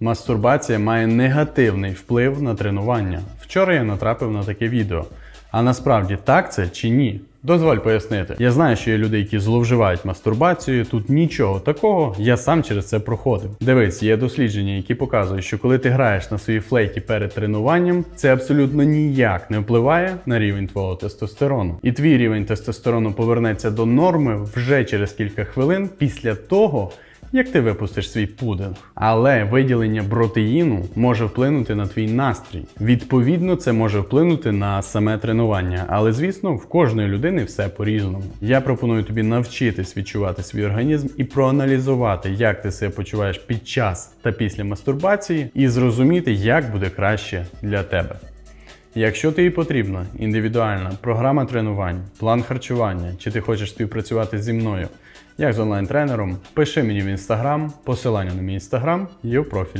Мастурбація має негативний вплив на тренування. Вчора я натрапив на таке відео. А насправді так це чи ні? Дозволь пояснити. Я знаю, що є люди, які зловживають мастурбацією. Тут нічого такого, я сам через це проходив. Дивись, є дослідження, які показують, що коли ти граєш на своїй флейті перед тренуванням, це абсолютно ніяк не впливає на рівень твого тестостерону. І твій рівень тестостерону повернеться до норми вже через кілька хвилин після того. Як ти випустиш свій пудинг, але виділення протеїну може вплинути на твій настрій. Відповідно, це може вплинути на саме тренування. Але звісно, в кожної людини все по-різному. Я пропоную тобі навчитись відчувати свій організм і проаналізувати, як ти себе почуваєш під час та після мастурбації, і зрозуміти, як буде краще для тебе. Якщо тобі потрібна індивідуальна програма тренувань, план харчування, чи ти хочеш співпрацювати зі мною як з онлайн-тренером, пиши мені в інстаграм, посилання на мій інстаграм є в профілі.